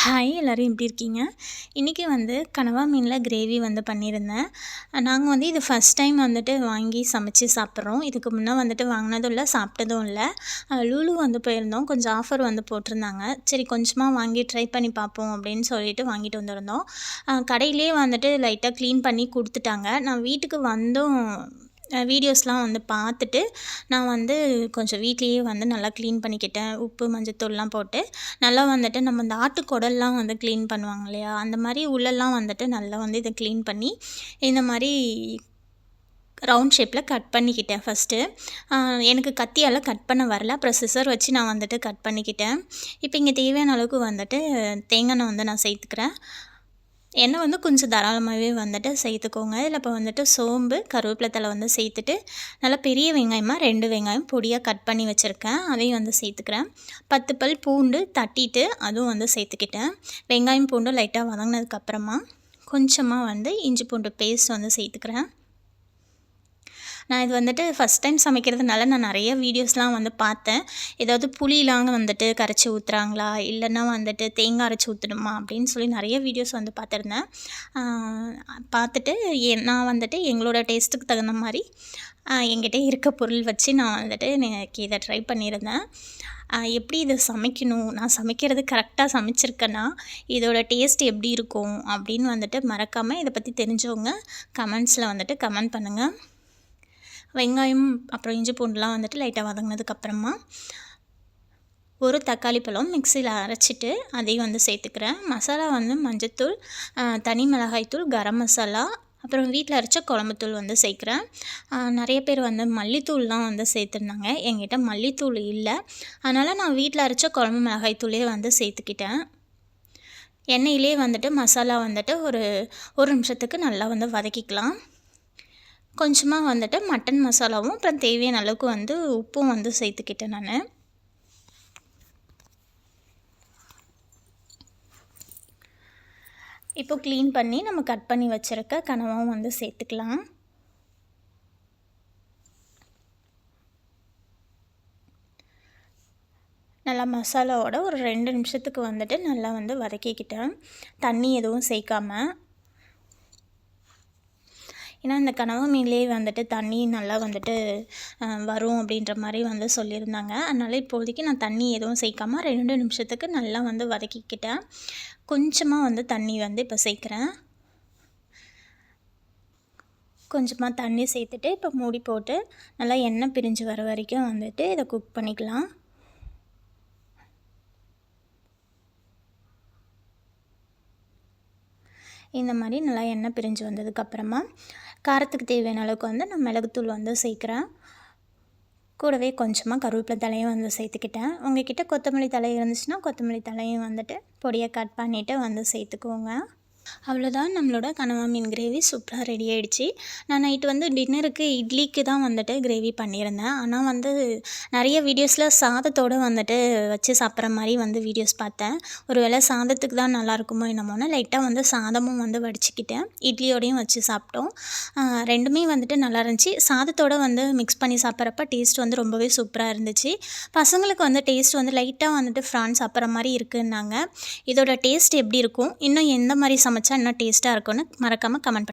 Hi எல்லோரும் எப்படி இருக்கீங்க? இன்றைக்கி வந்து கனவா மீனில் கிரேவி வந்து பண்ணியிருந்தேன். நாங்கள் வந்து இது ஃபஸ்ட் டைம் வந்துட்டு வாங்கி சமைச்சு சாப்பிட்றோம். இதுக்கு முன்னே வந்துட்டு வாங்கினதும் இல்லை சாப்பிட்டதும் இல்லை. லூலு வந்து போயிருந்தோம். கொஞ்சம் ஆஃபர் வந்து போட்டிருந்தாங்க. சரி கொஞ்சமாக வாங்கி ட்ரை பண்ணி பார்ப்போம் அப்படின்னு சொல்லிட்டு வாங்கிட்டு வந்திருந்தோம். கடையிலே வந்துட்டு லைட்டாக க்ளீன் பண்ணி கொடுத்துட்டாங்க. நான் வீட்டுக்கு வந்தும் வீடியோஸ்லாம் வந்து பார்த்துட்டு நான் வந்து கொஞ்சம் வீட்லேயே வந்து நல்லா க்ளீன் பண்ணிக்கிட்டேன். உப்பு மஞ்சத்தூள்லாம் போட்டு நல்லா வந்துட்டு நம்ம இந்த ஆட்டுக்குடல்லாம் வந்து க்ளீன் பண்ணுவாங்க இல்லையா? அந்த மாதிரி உள்ளெல்லாம் வந்துட்டு நல்லா வந்து இதை க்ளீன் பண்ணி இந்த மாதிரி ரவுண்ட் ஷேப்பில் கட் பண்ணிக்கிட்டேன் ஃபஸ்ட்டு எனக்கு கத்தியால் கட் பண்ண வரல. அப்புறம் சிசர் வச்சு நான் வந்துட்டு கட் பண்ணிக்கிட்டேன். இப்போ இங்கே தேவையான அளவுக்கு வந்துட்டு தேங்காய் எண்ணெய் வந்து நான் சேர்த்துக்கிறேன். எண்ணெய் வந்து கொஞ்சம் தாராளமாகவே வந்துட்டு சேர்த்துக்கோங்க. இதில் இப்போ வந்துட்டு சோம்பு கருவேப்பிலை தழை வந்து சேர்த்துட்டு நல்லா பெரிய வெங்காயமாக ரெண்டு வெங்காயம் பொடியாக கட் பண்ணி வச்சுருக்கேன். அதையும் வந்து சேர்த்துக்கிறேன். பத்து பல் பூண்டு தட்டிட்டு அதுவும் வந்து சேர்த்துக்கிட்டேன். வெங்காயம் பூண்டு லைட்டாக வதங்கினதுக்கப்புறமா கொஞ்சமாக வந்து இஞ்சி பூண்டு பேஸ்ட் வந்து சேர்த்துக்கிறேன். நான் இது வந்துட்டு ஃபஸ்ட் டைம் சமைக்கிறதுனால நான் நிறைய வீடியோஸ்லாம் வந்து பார்த்தேன். ஏதாவது புளிலாம் வந்துட்டு கரைச்சி ஊற்றுறாங்களா இல்லைன்னா வந்துட்டு தேங்காய் அரைச்சி ஊற்றணுமா அப்படின்னு சொல்லி நிறைய வீடியோஸ் வந்து பார்த்துருந்தேன். பார்த்துட்டு எ- நான் வந்துட்டு எங்களோட டேஸ்ட்டுக்கு தகுந்த மாதிரி என்கிட்ட இருக்க பொருள் வச்சு நான் வந்துட்டு எனக்கு இதை ட்ரை பண்ணியிருந்தேன். எப்படி இதை சமைக்கணும்? நான் சமைக்கிறது கரெக்டாக சமைச்சிருக்கேன்னா இதோட டேஸ்ட் எப்படி இருக்கும்? அப்படின்னு வந்துட்டு மறக்காமல் இதை பற்றி தெரிஞ்சவங்க கமெண்ட்ஸில் வந்துட்டு கமெண்ட் பண்ணுங்கள் வெங்காயம் அப்புறம் இஞ்சி பூண்டுலாம் வந்துட்டு லைட்டாக வதங்கினதுக்கப்புறமா ஒரு தக்காளி பழம் மிக்சியில் அரைச்சிட்டு அதையும் வந்து சேர்த்துக்கிறேன். மசாலா வந்து மஞ்சத்தூள் தனி மிளகாய்த்தூள் கரம் மசாலா அப்புறம் வீட்டில் அரைச்ச குழம்புத்தூள் வந்து சேர்க்குறேன். நிறைய பேர் வந்து மல்லித்தூள்லாம் வந்து சேர்த்துருந்தாங்க. என்கிட்ட மல்லித்தூள் இல்லை. அதனால் நான் வீட்டில் அரைச்ச குழம்பு மிளகாய்த்தூளே வந்து சேர்த்துக்கிட்டேன். எண்ணெயிலே வந்துட்டு மசாலா வந்துட்டு ஒரு ஒரு நிமிஷத்துக்கு நல்லா வந்து வதக்கிக்கலாம். கொஞ்சமாக வந்துட்டு மட்டன் மசாலாவும் அப்புறம் தேவையான அளவுக்கு வந்து உப்பும் வந்து சேர்த்துக்கிட்டேன் நான். இப்போ க்ளீன் பண்ணி நம்ம கட் பண்ணி வச்சுருக்க கனவாவும் வந்து சேர்த்துக்கலாம். நல்லா மசாலாவோட ஒரு ரெண்டு நிமிஷத்துக்கு வந்துட்டு நல்லா வந்து வதக்கிக்கிட்டேன். தண்ணி எதுவும் சேர்க்காமல் ஏன்னா இந்த கனவு மீன்லேயே வந்துட்டு தண்ணி நல்லா வந்துட்டு வரும் அப்படின்ற மாதிரி வந்து சொல்லியிருந்தாங்க. அதனால் இப்போதைக்கு நான் தண்ணி எதுவும் சேர்க்காம ரெண்டு நிமிஷத்துக்கு நல்லா வந்து வதக்கிக்கிட்டேன். கொஞ்சமாக வந்து தண்ணி வந்து இப்போ சேர்க்குறேன். கொஞ்சமாக தண்ணி சேர்த்துட்டு இப்போ மூடி போட்டு நல்லா எண்ணெய் பிரிஞ்சு வர வரைக்கும் வந்துட்டு இதை குக் பண்ணிக்கலாம். இந்த மாதிரி நல்லா எண்ணெய் பிரிஞ்சு வந்ததுக்கப்புறமா காரத்துக்கு தேவையான அளவுக்கு வந்து நான் மிளகுத்தூள் வந்து சேர்க்குறேன். கூடவே கொஞ்சமாக கருவேப்பிலை தலையும் வந்து சேர்த்துக்கிட்டேன். உங்ககிட்ட கொத்தமல்லி தழை இருந்துச்சுன்னா கொத்தமல்லி தலையும் வந்துட்டு பொடியை கட் பண்ணிவிட்டு வந்து சேர்த்துக்கோங்க. அவ்வளோதான் நம்மளோட கனவா மீன் கிரேவி சூப்பராக ரெடி ஆகிடுச்சு நான் நைட்டு வந்து டின்னருக்கு இட்லிக்கு தான் வந்துட்டு கிரேவி பண்ணியிருந்தேன். ஆனால் வந்து நிறைய வீடியோஸில் சாதத்தோடு வந்துட்டு வச்சு சாப்பிட்ற மாதிரி வந்து வீடியோஸ் பார்த்தேன். ஒரு வேளை சாதத்துக்கு தான் நல்லா இருக்குமோ என்னமோன்னு லைட்டாக வந்து சாதமும் வந்து வடிச்சுக்கிட்டேன். இட்லியோடையும் வச்சு சாப்பிட்டோம். ரெண்டுமே வந்துட்டு நல்லா இருந்துச்சு. சாதத்தோடு வந்து மிக்ஸ் பண்ணி சாப்பிட்றப்ப டேஸ்ட் வந்து ரொம்பவே சூப்பராக இருந்துச்சு. பசங்களுக்கு வந்து டேஸ்ட் வந்து லைட்டாக வந்துட்டு ஃப்ரான் சாப்பிட்ற மாதிரி இருக்குன்னாங்க. இதோட டேஸ்ட் எப்படி இருக்கும்? இன்னும் எந்த மாதிரி சமைச்சா இன்னும் டேஸ்ட்டாக இருக்கும்னு மறக்காமல் கமெண்ட்